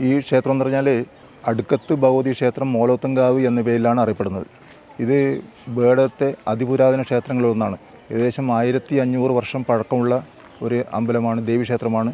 ഈ ക്ഷേത്രം എന്ന് പറഞ്ഞാൽ അടുക്കത്ത് ഭഗവതി ക്ഷേത്രം മോലോത്തങ്കാവ് എന്ന പേരിലാണ് അറിയപ്പെടുന്നത്. ഇത് ബേഡത്തെ അതിപുരാതന ക്ഷേത്രങ്ങളിലൊന്നാണ്. ഏകദേശം ആയിരത്തി അഞ്ഞൂറ് വർഷം പഴക്കമുള്ള ഒരു അമ്പലമാണ് ദേവീക്ഷേത്രമാണ്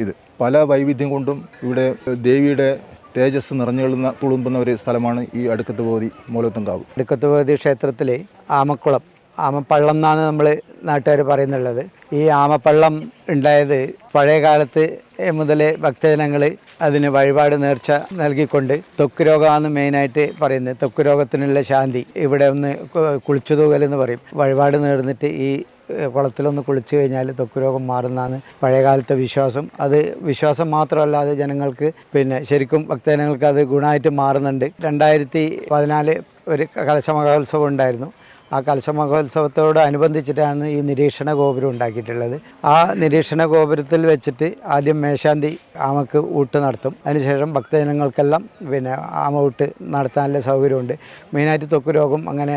ഇത്. പല വൈവിധ്യം കൊണ്ടും ഇവിടെ ദേവിയുടെ തേജസ് നിറഞ്ഞു കൊള്ളുന്ന തുളുമ്പുന്ന ഒരു സ്ഥലമാണ് ഈ അടുക്കത്ത് ഭഗവതി മോലോത്തങ്കാവ്. അടുക്കത്ത് ഭഗവതി ക്ഷേത്രത്തിൽ ആമക്കുളം ആമപ്പള്ളം എന്നാണ് നമ്മൾ നാട്ടുകാർ പറയുന്നുള്ളത്. ഈ ആമപ്പള്ളം ഉണ്ടായത് പഴയ കാലത്ത് മുതലേ ഭക്തജനങ്ങൾ അതിന് വഴിപാട് നേർച്ച നൽകിക്കൊണ്ട് ത്വക്ക് രോഗമാണ് മെയിനായിട്ട് പറയുന്നത്. ത്വക്ക് രോഗത്തിനുള്ള ശാന്തി. ഇവിടെ ഒന്ന് കുളിച്ചു തൂകലെന്ന് പറയും. വഴിപാട് നേർന്നിട്ട് ഈ കുളത്തിലൊന്ന് കുളിച്ചു കഴിഞ്ഞാൽ ത്വക്ക് രോഗം മാറുന്നതാണ് പഴയകാലത്തെ വിശ്വാസം. അത് വിശ്വാസം മാത്രമല്ലാതെ ജനങ്ങൾക്ക് പിന്നെ ശരിക്കും ഭക്തജനങ്ങൾക്ക് അത് ഗുണമായിട്ട് മാറുന്നുണ്ട്. രണ്ടായിരത്തി പതിനാല് ഒരു കലശമഹോത്സവം ഉണ്ടായിരുന്നു. ആ കലശ മഹോത്സവത്തോട് അനുബന്ധിച്ചിട്ടാണ് ഈ നിരീക്ഷണ ഗോപുരം ഉണ്ടാക്കിയിട്ടുള്ളത്. ആ നിരീക്ഷണ ഗോപുരത്തിൽ വെച്ചിട്ട് ആദ്യം മേശാന്തി ആമക്ക് ഊട്ട് നടത്തും. അതിനുശേഷം ഭക്തജനങ്ങൾക്കെല്ലാം പിന്നെ ആമ ഊട്ട് നടത്താനുള്ള സൗകര്യമുണ്ട്. മെയിനായിട്ട് ത്വക്ക് രോഗം അങ്ങനെ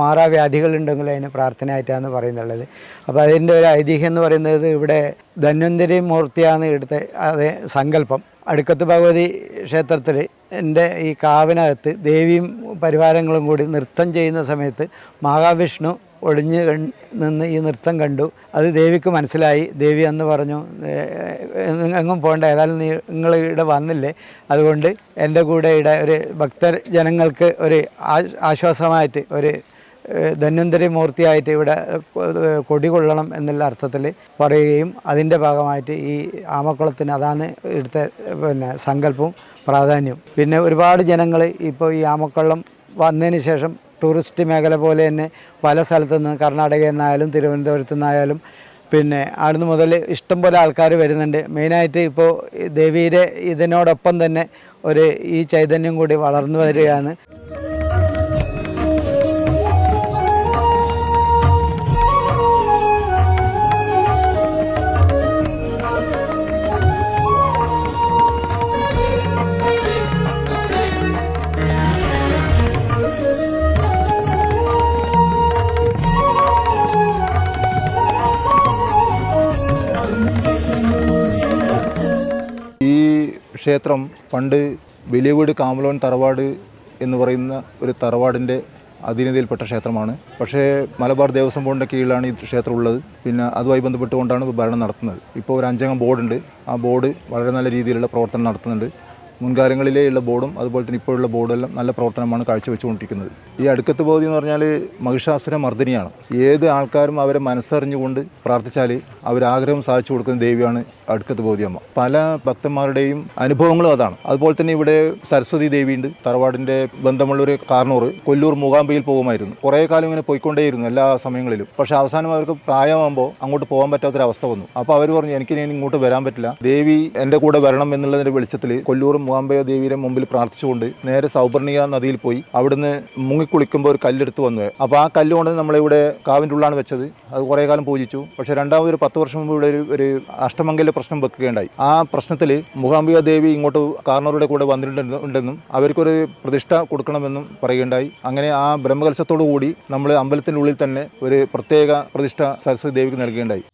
മാറാവ്യാധികളുണ്ടെങ്കിൽ അതിന് പ്രാർത്ഥനയായിട്ടാണ് പറയുന്നുള്ളത്. അപ്പോൾ അതിന്റെ ഒരു ഐതിഹ്യം എന്ന് പറയുന്നത് ഇവിടെ ധന്വന്തരി മൂർത്തിയാണ് ഇവിടുത്തെ അതേ സങ്കല്പം. അടുക്കത്ത് ഭഗവതി ക്ഷേത്രത്തിൽ എന്റെ ഈ കാവിനകത്ത് ദേവിയും പരിവാരങ്ങളും കൂടി നൃത്തം ചെയ്യുന്ന സമയത്ത് മഹാവിഷ്ണു ഒളിഞ്ഞ് നിന്ന് ഈ നൃത്തം കണ്ടു. അത് ദേവിക്ക് മനസ്സിലായി. ദേവി അന്ന് പറഞ്ഞു എങ്ങും പോകണ്ട ഏതായാലും നിങ്ങൾ ഇവിടെ വന്നില്ലേ? അതുകൊണ്ട് എന്റെ കൂടെ ഇവിടെ ഒരു ഭക്തർ ജനങ്ങൾക്ക് ഒരു ആശ്വാസമായിട്ട് ഒരു ധന്വന്തരി മൂർത്തിയായിട്ട് ഇവിടെ കൊടികൊള്ളണം കൊടി കൊള്ളണം എന്നുള്ള അർത്ഥത്തിൽ പറയുകയും അതിന്റെ ഭാഗമായിട്ട് ഈ ആമക്കുളത്തിന് അതാണ് ഇവിടുത്തെ പിന്നെ സങ്കല്പവും പ്രാധാന്യവും. പിന്നെ ഒരുപാട് ജനങ്ങൾ ഇപ്പോൾ ഈ ആമക്കുളം വന്നതിന് ശേഷം ടൂറിസ്റ്റ് മേഖല പോലെ തന്നെ പല സ്ഥലത്തു നിന്ന് കർണാടകയിൽ നിന്നായാലും തിരുവനന്തപുരത്തു നിന്നായാലും പിന്നെ അവിടുന്ന് മുതൽ ഇഷ്ടംപോലെ ആൾക്കാർ വരുന്നുണ്ട്. മെയിനായിട്ട് ഇപ്പോൾ ദേവിയുടെ ഇതിനോടൊപ്പം തന്നെ ഒരു ഈ ചൈതന്യം കൂടി വളർന്നു വരികയാണ്. ഈ ക്ഷേത്രം പണ്ട് വലിയവീട് കാമലോൻ തറവാട് എന്ന് പറയുന്ന ഒരു തറവാടിന്റെ അധീനതയിൽപ്പെട്ട ക്ഷേത്രമാണ്. പക്ഷേ മലബാർ ദേവസ്വം ബോർഡിന്റെ കീഴിലാണ് ഈ ക്ഷേത്രം ഉള്ളത്. പിന്നെ അതുമായി ബന്ധപ്പെട്ടുകൊണ്ടാണ് ഭരണം നടത്തുന്നത്. ഇപ്പോൾ ഒരു അഞ്ചംഗം ബോർഡുണ്ട്. ആ ബോർഡ് വളരെ നല്ല രീതിയിലുള്ള പ്രവർത്തനം നടത്തുന്നുണ്ട്. മുൻകാലങ്ങളിലേ ഉള്ള ബോർഡും അതുപോലെ തന്നെ ഇപ്പോഴുള്ള ബോർഡെല്ലാം നല്ല പ്രവർത്തനമാണ് കാഴ്ചവെച്ചുകൊണ്ടിരിക്കുന്നത്. ഈ അടുക്കത്ത് ബോധി എന്ന് പറഞ്ഞാൽ മഹിഷാസുര മർദ്ദിനിയാണ് ഏത് ആൾക്കാരും അവരെ മനസ്സറിഞ്ഞുകൊണ്ട് പ്രാർത്ഥിച്ചാൽ അവരാഗ്രഹം സാധിച്ചു കൊടുക്കുന്ന ദേവിയാണ് അടുക്കത്ത് ബോധിയമ്മ പല ഭക്തന്മാരുടെയും അനുഭവങ്ങളും അതാണ്. അതുപോലെ തന്നെ ഇവിടെ സരസ്വതി ദേവിയുണ്ട്. തറവാടിന്റെ ബന്ധമുള്ള ഒരു കാർണൂർ കൊല്ലൂർ മൂകാംബയിൽ പോകുമായിരുന്നു. കുറേ കാലം ഇങ്ങനെ പോയിക്കൊണ്ടേയിരുന്നു എല്ലാ സമയങ്ങളിലും. പക്ഷേ അവസാനം അവർക്ക് പ്രായമാകുമ്പോൾ അങ്ങോട്ട് പോകാൻ പറ്റാത്തൊരവസ്ഥ വന്നു. അപ്പോൾ അവർ പറഞ്ഞു എനിക്ക് ഇനി ഇങ്ങോട്ട് വരാൻ പറ്റില്ല. ദേവി എന്റെ കൂടെ വരണം എന്നുള്ളതിന്റെ വെളിച്ചത്തിൽ കൊല്ലൂർ മൂകാംബയ ദേവിയുടെ മുമ്പിൽ പ്രാർത്ഥിച്ചുകൊണ്ട് നേരെ സൗപർണിക നദിയിൽ പോയി അവിടുന്ന് മുങ്ങിക്കുളിക്കുമ്പോൾ ഒരു കല്ലെടുത്ത് വന്നു. അപ്പോൾ ആ കല്ല് കൊണ്ട് നമ്മളിവിടെ കാവിന്റെ ഉള്ളാണ് വെച്ചത്. അത് കുറേ കാലം പൂജിച്ചു. പക്ഷേ രണ്ടാമത് ഒരു പത്ത് വർഷം മുമ്പ് ഇവിടെ ഒരു ഒരു അഷ്ടമംഗല പ്രശ്നം വെക്കുകയുണ്ടായി. ആ പ്രശ്നത്തിൽ മൂകാംബിക ദേവി ഇങ്ങോട്ട് കാർണവരുടെ കൂടെ വന്നിട്ടുണ്ടെന്നും അവർക്കൊരു പ്രതിഷ്ഠ കൊടുക്കണമെന്നും പറയുകയുണ്ടായി. അങ്ങനെ ആ ബ്രഹ്മകലശത്തോടു കൂടി നമ്മൾ അമ്പലത്തിന്റെ ഉള്ളിൽ തന്നെ ഒരു പ്രത്യേക പ്രതിഷ്ഠ സരസ്വതി ദേവിക്ക് നൽകുകയുണ്ടായി.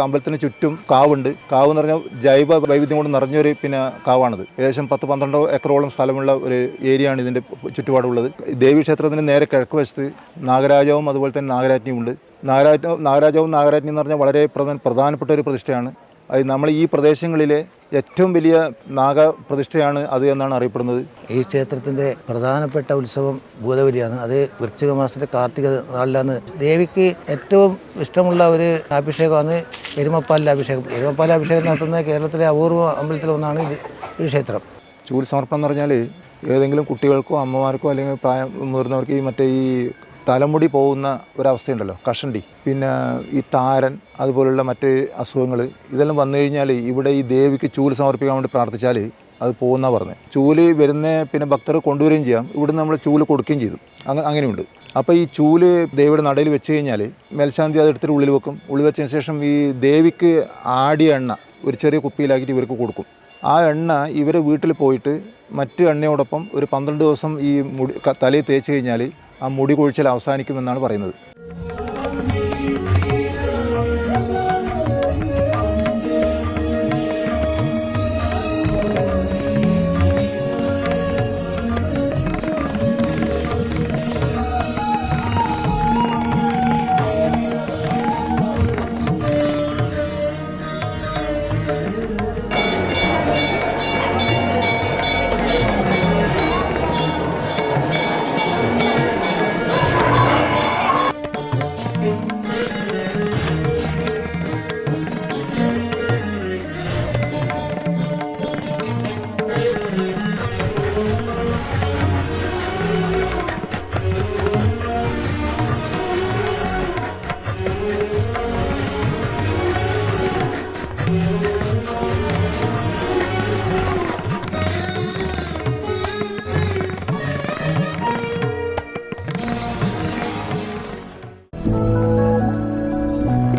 അമ്പലത്തിന് ചുറ്റും കാവുണ്ട്. കാവ് എന്ന് പറഞ്ഞാൽ ജൈവ വൈവിധ്യം കൊണ്ട് നിറഞ്ഞൊരു പിന്നെ കാവാണിത്. ഏകദേശം പത്ത് പന്ത്രണ്ടോ ഏക്കറോളം സ്ഥലമുള്ള ഒരു ഏരിയ ആണ് ഇതിന്റെ ചുറ്റുപാടുള്ളത്. ദേവി ക്ഷേത്രത്തിന് നേരെ കിഴക്ക് വശത്ത് നാഗരാജാവും അതുപോലെ തന്നെ നാഗരാജ്ഞിയും ഉണ്ട്. നാഗരാജ നാഗരാജാവും നാഗരാജ്ഞി എന്ന് പറഞ്ഞാൽ വളരെ പ്രധാന പ്രധാനപ്പെട്ട ഒരു പ്രതിഷ്ഠയാണ്. അത് നമ്മൾ ഈ പ്രദേശങ്ങളിലെ ഏറ്റവും വലിയ നാഗ പ്രതിഷ്ഠയാണ് അത് എന്നാണ് അറിയപ്പെടുന്നത്. ഈ ക്ഷേത്രത്തിന്റെ പ്രധാനപ്പെട്ട ഉത്സവം ഭൂതബലിയാണ്. അത് വൃശ്ചിക മാസത്തിന്റെ കാർത്തിക നാളിലാണ്. ദേവിക്ക് ഏറ്റവും ഇഷ്ടമുള്ള ഒരു അഭിഷേകമാണ് എരുമപ്പാലിന്റെ അഭിഷേകം. എരുമപ്പാലിലെ അഭിഷേകം നടത്തുന്ന കേരളത്തിലെ അപൂർവ അമ്പലത്തിലൊന്നാണ് ഇത് ഈ ക്ഷേത്രം. ചൂട് സമർപ്പണം എന്ന് പറഞ്ഞാൽ ഏതെങ്കിലും കുട്ടികൾക്കോ അമ്മമാർക്കോ അല്ലെങ്കിൽ പ്രായം മുതിർന്നവർക്ക് ഈ മറ്റേ ഈ തലമുടി പോകുന്ന ഒരവസ്ഥയുണ്ടല്ലോ കഷണ്ടി. പിന്നെ ഈ താരൻ അതുപോലുള്ള മറ്റ് അസുഖങ്ങൾ ഇതെല്ലാം വന്നു കഴിഞ്ഞാൽ ഇവിടെ ഈ ദേവിക്ക് ചൂൽ സമർപ്പിക്കാൻ വേണ്ടി പ്രാർത്ഥിച്ചാൽ അത് പോകുന്ന പറഞ്ഞത് ചൂൽ വരുന്ന പിന്നെ ഭക്തർ കൊണ്ടുവരികയും ചെയ്യാം. ഇവിടുന്ന് നമ്മൾ ചൂൽ കൊടുക്കുകയും ചെയ്തു. അങ്ങനെ അങ്ങനെയുണ്ട്. അപ്പോൾ ഈ ചൂൽ ദേവിയുടെ നടയിൽ വെച്ച് കഴിഞ്ഞാൽ മേൽശാന്തി അത് എടുത്തിട്ട് ഉള്ളിൽ വെക്കും. ഉള്ളിൽ വെച്ചതിന് ശേഷം ഈ ദേവിക്ക് ആടിയ എണ്ണ ഒരു ചെറിയ കുപ്പിയിലാക്കിയിട്ട് ഇവർക്ക് കൊടുക്കും. ആ എണ്ണ ഇവരെ വീട്ടിൽ പോയിട്ട് മറ്റ് എണ്ണയോടൊപ്പം ഒരു പന്ത്രണ്ട് ദിവസം ഈ മുടി തലയിൽ തേച്ച് കഴിഞ്ഞാൽ ആ മുടി കൊഴിച്ചൽ അവസാനിക്കുമെന്നാണ് പറയുന്നത്.